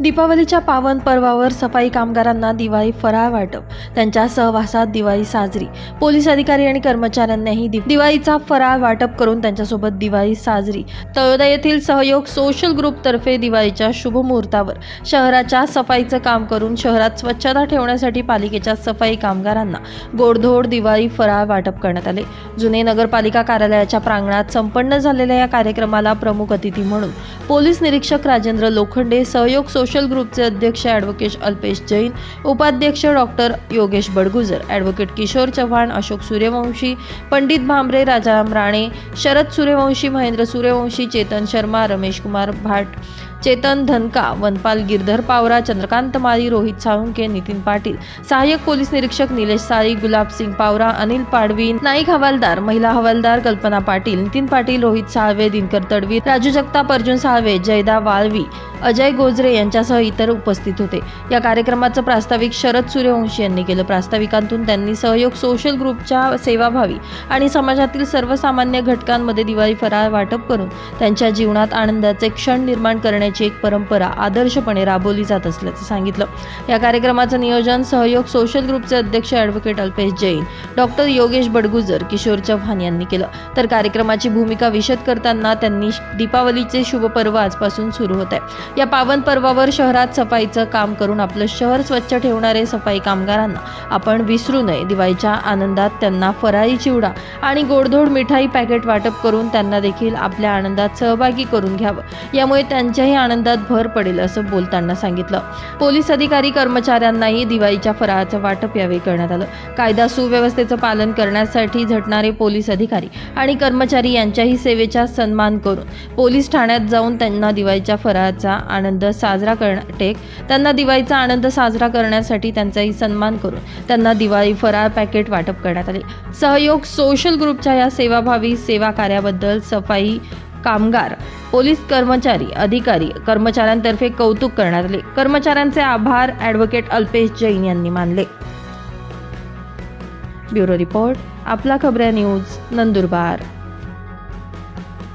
दीपावलीच्या पावन पर्वावर सफाई कामगारांना दिवाळी फराळ वाटप त्यांच्या सहवासात दिवाळी साजरी. पोलीस अधिकारी आणि कर्मचाऱ्यांनाही दि- दिवाळीचा फराळ वाटप करून त्यांच्यासोबत दिवाळी साजरी. तळोदा येथील सहयोग सोशल ग्रुपतर्फे दिवाळीच्या शुभ मुहूर्तावर. शहराच्या सफाईचं काम करून शहरात स्वच्छता ठेवण्यासाठी पालिकेच्या सफाई कामगारांना गोडधोड दिवाळी फराळ वाटप करण्यात आले. जुने नगरपालिका कार्यालयाच्या प्रांगणात संपन्न झालेल्या या कार्यक्रमाला प्रमुख अतिथी म्हणून पोलीस निरीक्षक राजेंद्र लोखंडे सहयोग सोशल ग्रुपचे अध्यक्ष ॲडव्होकेट अल्पेश जैन उपाध्यक्ष डॉक्टर योगेश बडगुजर ॲडव्होकेट किशोर चव्हाण अशोक सूर्यवंशी पंडित भांबरे राजाराम राणे शरद सूर्यवंशी महेंद्र सूर्यवंशी चेतन शर्मा रमेश कुमार भाट चेतन धनका वनपाल गिरधर पावरा चंद्रकांत माळी रोहित साळुंके नितीन पाटील सहाय्यक पोलीस निरीक्षक निलेश साळी गुलाब सिंग पावरा अनिल पाडवी नाईक हवालदार महिला हवालदार कल्पना पाटील नितीन पाटील रोहित साळवे दिनकर तडवी राजू जगताप अर्जुन साळवे जयदा वाळवी अजय गोजरे यांच्यासह इतर उपस्थित होते. या कार्यक्रमाचं प्रास्ताविक शरद सूर्यवंशी यांनी केलं. प्रास्ताविकांतून त्यांनी सहयोग सोशल ग्रुपच्या सेवाभावी आणि समाजातील सर्वसामान्य घटकांमध्ये दिवाळी फराळ वाटप करून त्यांच्या जीवनात आनंदाचे क्षण निर्माण करण्याची एक परंपरा आदर्शपणे राबवली जात असल्याचं सांगितलं. या कार्यक्रमाचं नियोजन सहयोग सोशल ग्रुपचे अध्यक्ष ॲडव्होकेट अल्पेश जैन डॉक्टर योगेश बडगुजर किशोर चव्हाण यांनी केलं. तर कार्यक्रमाची भूमिका विशद करताना त्यांनी दीपावलीचे शुभ पर्व आजपासून सुरू होत आहे. या पावन पर्वावर शहरात सफाईचं काम करून आपलं शहर स्वच्छ ठेवणारे सफाई कामगारांना आपण विसरू नये. दिवाळीच्या आनंदात त्यांना फराळी चिवडा आणि गोडधोड मिठाई पॅकेट वाटप करून त्यांना देखील आपल्या आनंदात सहभागी करून घ्यावं. यामुळे त्यांच्याही आनंदात भर पडेल असं बोलताना सांगितलं. पोलीस अधिकारी कर्मचाऱ्यांनाही दिवाळीच्या फराळाचं वाटप यावेळी करण्यात आलं. कायदा सुव्यवस्थेचं पालन करण्यासाठी झटणारे पोलीस अधिकारी आणि कर्मचारी यांच्याही सेवेचा सन्मान करून पोलीस ठाण्यात जाऊन त्यांना दिवाळीच्या फराळाचा आनंद साजरा करण्याटेक त्यांना दिवाळीचा आनंद साजरा करण्यासाठी त्यांचाही सन्मान करून त्यांना दिवाळी फराळ पॅकेट वाटप करण्यात आले. सहयोग सोशल ग्रुपच्या या सेवाभावी सेवा कार्याबद्दल सफाई कामगार पोलीस कर्मचारी अधिकारी कर्मचाऱ्यांतर्फे कौतुक करण्यात आले. कर्मचाऱ्यांचे आभार ॲडव्होकेट अल्पेश जैन यांनी मानले. ब्युरो रिपोर्ट आपला खबऱ्या न्यूज नंदुरबार.